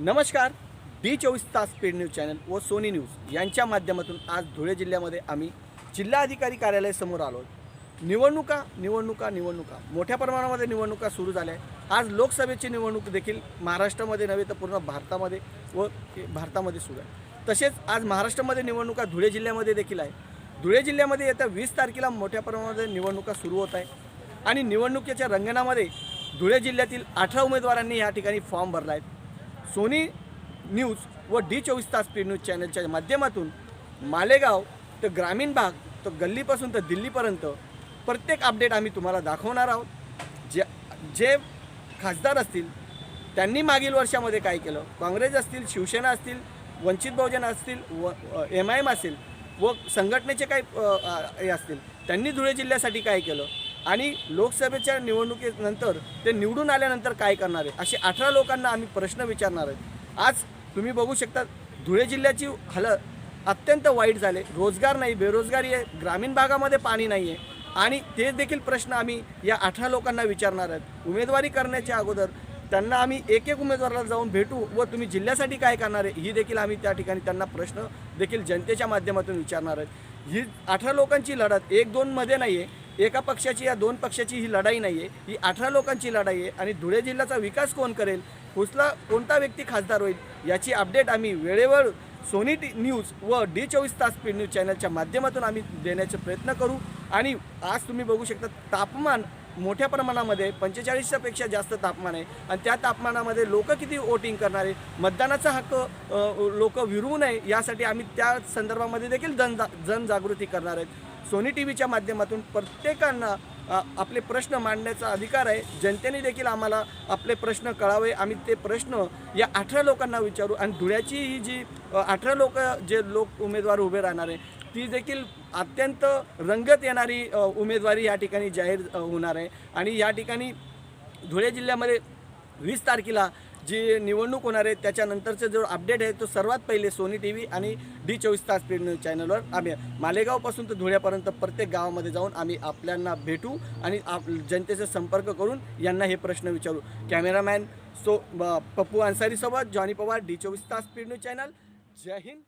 नमस्कार डी चोवीस तास पेड न्यूज चॅनल व सोनी न्यूज यांच्या माध्यमातून आज धुळे जिल्ह्यामध्ये आम्ही जिल्हाधिकारी कार्यालयासमोर आलो निवडणुका निवडणुका निवडणुका. मोठ्या प्रमाणामध्ये निवडणुका सुरू झाल्या. आहेत आज लोकसभेची निवडणूक देखील महाराष्ट्रामध्ये नव्हे तर पूर्ण भारतामध्ये व भारतामध्ये सुरू आहे. तसेच आज महाराष्ट्रामध्ये निवडणुका धुळे जिल्ह्यामध्ये देखील आहे. धुळे जिल्ह्यामध्ये येत्या वीस तारखेला मोठ्या प्रमाणामध्ये निवडणुका सुरू होत आहे. आणि निवडणुकीच्या रंगणामध्ये धुळे जिल्ह्यातील अठरा उमेदवारांनी या ठिकाणी फॉर्म भरला आहे. सोनी न्यूज व डी चोवीस तास पी न्यूज चॅनलच्या माध्यमातून मालेगाव तर ग्रामीण भाग तर गल्लीपासून तर दिल्लीपर्यंत प्रत्येक अपडेट आम्ही तुम्हाला दाखवणार आहोत. जे जे खासदार असतील त्यांनी मागील वर्षामध्ये काय केलं? काँग्रेस असतील शिवसेना असतील वंचित बहुजन असतील व एम आय एम असेल व संघटनेचे काही हे असतील त्यांनी धुळे जिल्ह्यासाठी काय केलं? आणि लोकसभेच्या निवडणुकीनंतर ते निवडून आल्यानंतर काय करणार आहे? असे अठरा लोकांना आम्ही प्रश्न विचारणार आहे. आज तुम्ही बघू शकता धुळे जिल्ह्याची हालत अत्यंत वाईट झाले. रोजगार नाही बेरोजगारी आहे ग्रामीण भागामध्ये पाणी नाही आहे आणि ते देखील प्रश्न आम्ही या अठरा लोकांना विचारणार आहेत. उमेदवारी करण्याच्या अगोदर त्यांना आम्ही एक एक उमेदवाराला जाऊन भेटू व तुम्ही जिल्ह्यासाठी काय करणार आहे ही देखील आम्ही त्या ठिकाणी त्यांना प्रश्न देखील जनतेच्या माध्यमातून विचारणार आहेत. ही अठरा लोकांची लढत एक दोनमध्ये नाही आहे एका पक्षाची या दोन पक्षाची ही लढाई नाही आहे ही अठरा लोकांची लढाई आहे आणि धुळे जिल्ह्याचा विकास कोण करेल कुठला कोणता व्यक्ती खासदार होईल याची अपडेट आम्ही वेळेवर सोनी टी न्यूज व डी चोवीस तास स्पीड न्यूज चॅनलच्या माध्यमातून आम्ही देण्याचे प्रयत्न करू. आणि आज तुम्ही बघू शकता तापमान मोठ्या प्रमाणामध्ये पंचेचाळीसच्या पेक्षा जास्त तापमान आहे आणि त्या तापमानामध्ये लोक किती वोटिंग करणार मतदानाचा हक्क लोक विरू नये यासाठी आम्ही त्या संदर्भामध्ये देखील जनजा जनजागृती करणार आहेत. सोनी टी व्हीच्या माध्यमातून प्रत्येकांना आपले प्रश्न मांडण्याचा अधिकार आहे. जनतेने देखील आम्हाला आपले प्रश्न कळावे. आम्ही ते प्रश्न या अठरा लोकांना विचारू आणि धुळ्याची ही जी अठरा लोक जे लोक उमेदवार उभे राहणार आहे ती देखील अत्यंत रंगत येणारी उमेदवारी या ठिकाणी जाहीर होणार आहे. आणि या ठिकाणी धुळे जिल्ह्यामध्ये वीस तारखेला जी निवडणूक होणार आहे त्याच्यानंतरचं जो अपडेट आहे तो सर्वात पहिले सोनी टी व्ही आणि डी चोवीस तास पेड न्यूज चॅनलवर आम्ही मालेगावपासून तर धुळ्यापर्यंत प्रत्येक गावामध्ये जाऊन आम्ही आपल्यांना भेटू आणि आप जनतेचा संपर्क करून यांना हे प्रश्न विचारू. कॅमेरामॅन सो पप्पू अन्सारीसोबत जॉनी पवार डी चोवीस तास पेड न्यूज चॅनल. जय हिंद.